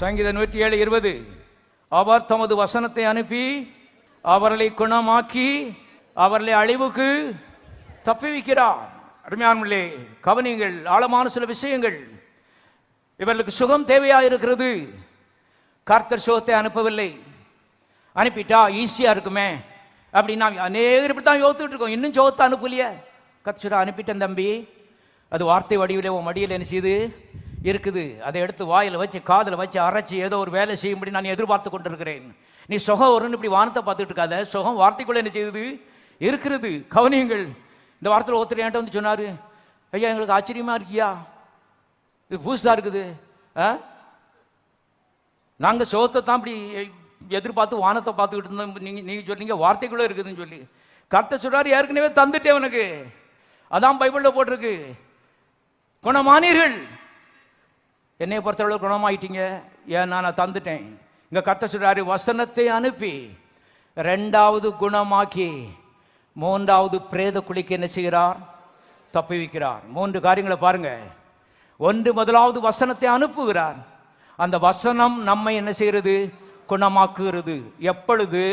சங்கீத நூற்றி ஏழு இருபது. அவர் தமது வசனத்தை அனுப்பி அவர்களை குணமாக்கி அவர்களை அழிவுக்கு தப்பிவிக்கிறார். அருமையானே கவனிங்கள் ஆழமான சில விஷயங்கள். இவர்களுக்கு சுகம் தேவையா இருக்கிறது கர்த்தர் சுகத்தை அனுப்பவில்லை. அனுப்பிட்டா ஈஸியா இருக்குமே. அப்படின்னு நாம் அநேகர் இப்படி தான் யோசிச்சுட்டு இருக்கோம். இன்னும் சுகத்தை அனுப்பலையே. கத்துச்சுடா அனுப்பிட்டேன் தம்பி. அது வார்த்தை வடிவில் உன் மடியில் என்ன செய்யுது இருக்குது. அதை எடுத்து வாயில் வச்சு காதில் வச்சு அரைச்சி ஏதோ ஒரு வேலை செய்யும்படி நான் எதிர்பார்த்து கொண்டிருக்கிறேன். நீ சுகம் வரும்னு இப்படி வானத்தை பார்த்துட்டு இருக்காத. சுகம் வார்த்தைக்குள்ளே என்ன செய்யுது? இருக்கிறது கவனியுங்கள். இந்த வாரத்தில் ஒருத்தர் என்கிட்ட வந்து சொன்னார் ஐயா எங்களுக்கு ஆச்சரியமாக இருக்கியா? இது புதுசாக இருக்குது. ஆ? நாங்கள் சுகத்தை தான் இப்படி எதிர்பார்த்து வானத்தை பார்த்துக்கிட்டு இருந்தோம். நீங்கள் நீங்கள் சொன்னீங்க வார்த்தைக்குள்ளே இருக்குதுன்னு சொல்லி. கருத்தை சொல்கிறார் ஏற்கனவே தந்துட்டேன் உனக்கு. அதான் பைபிளில் போட்டிருக்கு. குணமானீர்கள். என்னை பொறுத்தளவு குணமாயிட்டீங்க? ஏன் நான் தந்துட்டேன். இங்கே கத்த சொல்கிறாரு வசனத்தை அனுப்பி ரெண்டாவது குணமாக்கி மூன்றாவது பிரேத குழிக்கு என்ன செய்கிறார்? தப்பி வைக்கிறார். மூன்று காரியங்களை பாருங்க. ஒன்று முதலாவது வசனத்தை அனுப்புகிறார். அந்த வசனம் நம்மை என்ன செய்கிறது? குணமாக்குகிறது. எப்பொழுது?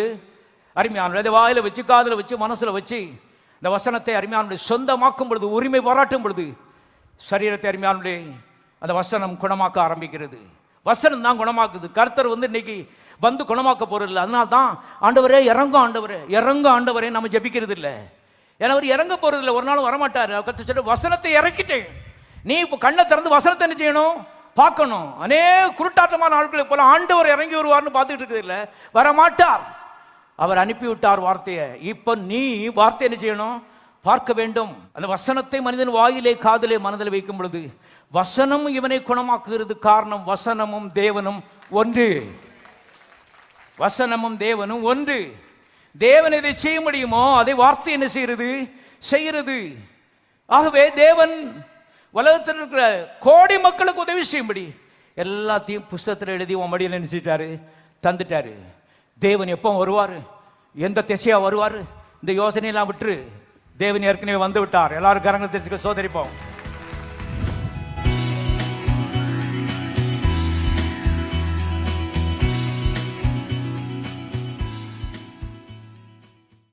அருமையான இதை வாயில வச்சு காதில் வச்சு மனசில் வச்சு இந்த வசனத்தை அருமையானுடைய சொந்தமாக்கும் பொழுது உரிமை போராட்டும் பொழுது சரீரத்தை அருமையானுடைய அந்த வசனம் குணமாக்க ஆரம்பிக்கிறது. வசனம் தான் குணமாக்குது. கர்த்தர் வந்து இன்னைக்கு வந்து குணமாக்க போகிறது இல்லை அதனால தான் ஆண்டவரே இறங்கும் ஆண்டவரே இறங்கும் ஆண்டவரே நம்ம ஜபிக்கிறது இல்லை ஏன்னா அவர் இறங்க போகிறது இல்லை ஒரு நாள் வரமாட்டார். கர்த்தர் சொல்லி வசனத்தை இறக்கிட்டேன். நீ இப்போ கண்ணை திறந்து வசனத்தை என்ன செய்யணும்? பார்க்கணும். அநேக குருட்டாட்டமான ஆட்களை போல ஆண்டவர் இறங்கி வருவார்னு பார்த்துட்டு இருக்குது இல்லை. வரமாட்டார். அவர் அனுப்பி விட்டார் வார்த்தையை. இப்போ நீ வார்த்தை என்ன செய்யணும்? பார்க்க வேண்டும். அந்த வசனத்தை மனிதன் வாயிலே காதலே மனதில் வைக்கும் பொழுது வசனம் இவனை குணமாக்குகிறது காரணம் வசனமும் தேவனும் ஒன்று. வசனமும் தேவனும் ஒன்று. தேவன் எதை செய்ய முடியுமோ அதை வார்த்தை என்ன செய்கிறது? செய்கிறது. ஆகவே தேவன் உலகத்தில் இருக்கிற கோடி மக்களுக்கு உதவி செய்யும்படி எல்லாத்தையும் புஸ்தகத்தில் எழுதி உன் மடியில் நினைச்சிட்டாரு தந்துட்டாரு. தேவன் எப்போ வருவார்? எந்த திசையாக வருவார்? இந்த யோசனையெல்லாம் விட்டுரு. தேவன் ஏற்கனவே வந்து விட்டார் எல்லாரும் கரங்களை தெரிஞ்சுக்க சோதரிப்போம்.